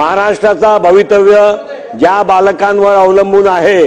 महाराष्ट्राचा भवितव्य ज्या बालकांवर अवलंबून आहे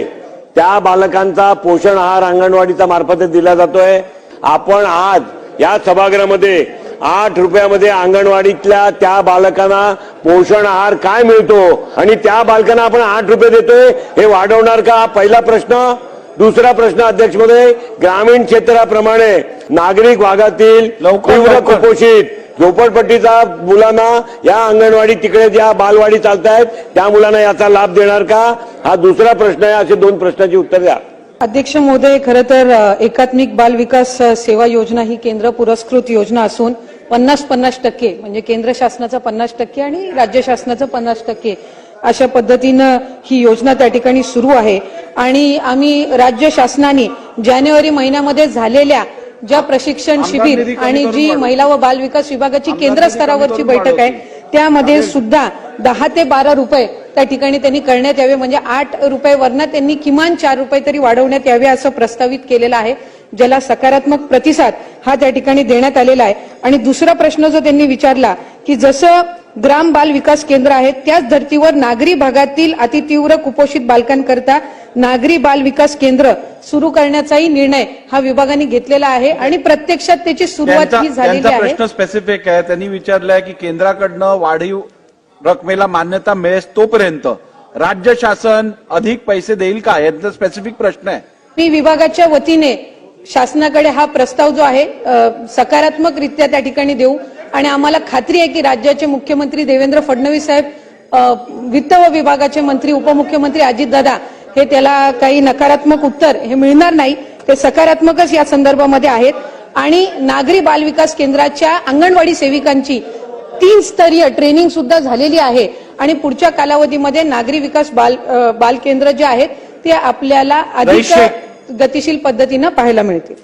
त्या बालकांचा पोषण आहार अंगणवाडीचा मार्फत दिला जातोय. आपण आज या सभागृहामध्ये आठ रुपयामध्ये अंगणवाडीतल्या त्या बालकांना पोषण आहार काय मिळतो आणि त्या बालकांना आपण आठ रुपये देतोय हे वाढवणार का? पहिला प्रश्न. दुसरा प्रश्न अध्यक्षमध्ये ग्रामीण क्षेत्राप्रमाणे नागरिक भागातील तीव्र लवकर. कुपोषित झोपडपट्टीचा मुलांना या अंगणवाडी तिकडे ज्या बालवाडी चालतायत त्या मुलांना याचा लाभ देणार का? हा दुसरा प्रश्न आहे असे दोन प्रश्नाची उत्तर द्या. अध्यक्ष महोदय खरं तर एकात्मिक बाल विकास सेवा योजना ही केंद्र पुरस्कृत योजना असून पन्नास पन्नास टक्के म्हणजे केंद्र शासनाचा पन्नास टक्के आणि राज्य शासनाचं पन्नास टक्के अशा पद्धतीनं ही योजना त्या ठिकाणी सुरू आहे. आणि आम्ही राज्य शासनाने जानेवारी महिन्यामध्ये झालेल्या ज्या प्रशिक्षण शिबिर आणि जी. महिला व बाल विकास विभागाची केंद्र स्तरावरची बैठक आहे. त्यामध्ये सुद्धा दहा ते बारा रुपये त्या ठिकाणी त्यांनी करण्यात यावे म्हणजे आठ रुपये वरनं त्यांनी किमान चार रुपये तरी वाढवण्यात यावे असं प्रस्तावित केलेलं आहे ज्याला सकारात्मक प्रतिसाद हा त्या ठिकाणी देण्यात आलेला आहे आणि दुसरा प्रश्न जो त्यांनी विचारला की जसं ग्राम बाल विकास केंद्र आहे. त्याच धर्तीवर नागरी भागातील अतितीव्र कुपोषित बालकांकरता नागरी बाल विकास केंद्र सुरू करण्याचाही निर्णय हा विभागाने घेतलेला आहे आणि प्रत्यक्षात त्याची सुरुवात ही झालेली आहे. प्रश्न स्पेसिफिक आहे. त्यांनी विचारलाय की केंद्राकडनं वाढीव रकमेला मान्यता मिळेस तोपर्यंत राज्य शासन अधिक पैसे देईल का? यांचा स्पेसिफिक प्रश्न आहे. मी विभागाच्या वतीने शासनाकडे हा प्रस्ताव जो आहे सकारात्मकरित्या त्या ठिकाणी देऊ. आणि आम्हाला खात्री आहे की राज्याचे मुख्यमंत्री देवेंद्र फडणवीस साहेब वित्त व विभागाचे मंत्री उपमुख्यमंत्री अजितदादा हे त्याला काही नकारात्मक उत्तर हे मिळणार नाही. ते सकारात्मकच या संदर्भामध्ये आहेत. आणि नागरी बाल विकास केंद्राच्या अंगणवाडी सेविकांची तीन स्तरीय ट्रेनिंग सुद्धा झालेली आहे. आणि पुढच्या कालावधीमध्ये नागरी विकास बाल बाल केंद्र जे आहेत ते आपल्याला अधिक. गतिशील पद्धतीनं पाहायला मिळतील.